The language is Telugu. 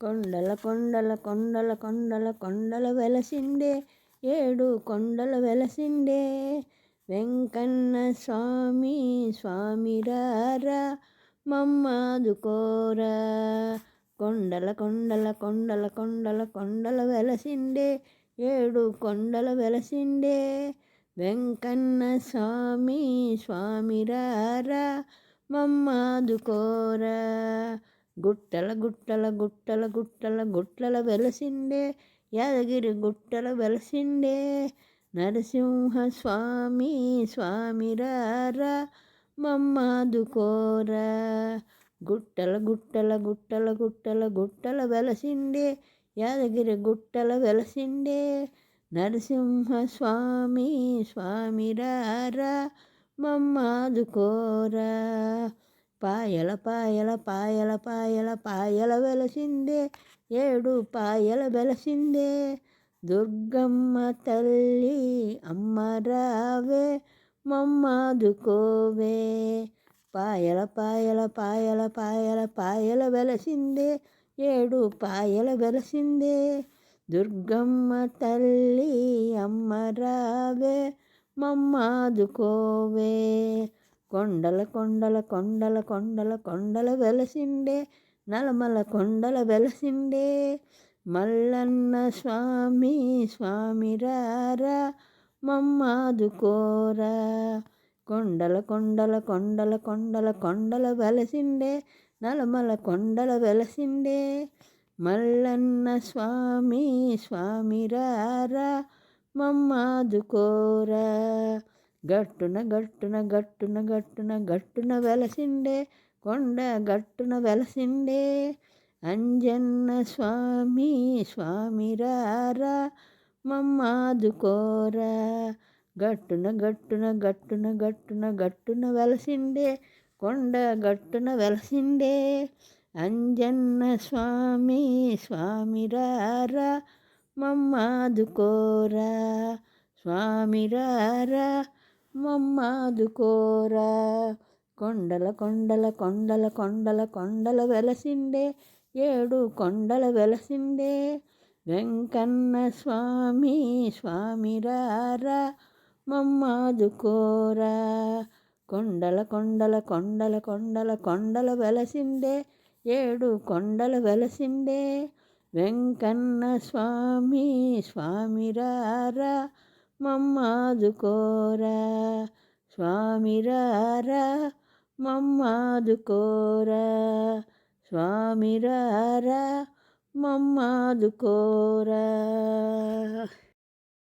కొండల కొండల కొండల కొండల కొండల వెలసిండే ఏడు కొండల వెలసిండే వెంకన్న స్వామి స్వామిరారా మమ్మాదుకోరా కొండల కొండల కొండల కొండల కొండల వెలసిండే ఏడు కొండల వెలసిండే వెంకన్న స్వామి స్వామిరారా మమ్మాదుకోరా గుట్టల గుట్టల గుట్టల గుట్టల గుట్టల వెలసిండే యాదగిరి గుట్టల వెలసిండే నరసింహ స్వామి స్వామిరారా మమ్మాదుకోరా గుట్టల గుట్టల గుట్టల గుట్టల గుట్టల వెలసిండే యాదగిరి గుట్టల వెలసిండే నరసింహ స్వామి స్వామిరారా మమ్మాదుకోరా పాయల పాయల పాయల పాయల పాయల వెలసిందే ఏడు పాయల వెలసిందే దుర్గమ్మ తల్లి అమ్మరావే మమ్మాదుకోవే పాయల పాయల పాయల పాయల పాయల వెలసిందే ఏడు పాయల వెలసిందే దుర్గమ్మ తల్లి అమ్మరావే మమ్మాదుకోవే కొండల కొండల కొండల కొండల కొండల వెలసిండే నలమల కొండల వెలసిండే. మల్లన్న స్వామి స్వామి రారా మమ్మాదుకోరా కొండల కొండల కొండల కొండల కొండల వెలసిండే నలమల కొండల వెలసిండే. మల్లన్న స్వామి స్వామి రారా మమ్మాదుకోరా గట్టున గట్టున గట్టున గట్టున గట్టున వెలసిండే కొండ గట్టున వెలసిండే. అంజన్న స్వామి స్వామిరారా మమ్మాదుకోరా గట్టున గట్టున గట్టున గట్టున గట్టున వెలసిండే కొండ గట్టున వెలసిండే. అంజన్న స్వామి స్వామిరారా మమ్మాదుకోరా స్వామిరారా మమ్మాదుకోరా కొండల కొండల కొండల కొండల కొండల వెలసిండే ఏడు కొండల వెలసిండే వెంకన్న స్వామి స్వామిరారా మమ్మాదుకోరా కొండల కొండల కొండల కొండల కొండల వెలసిండే ఏడు కొండల వెలసిండే వెంకన్న స్వామి స్వామిరారా మమ్మాదుకోరా స్వామిరారా మమ్మాదుకోరా స్వామిరారా మమ్మాదుకోరా.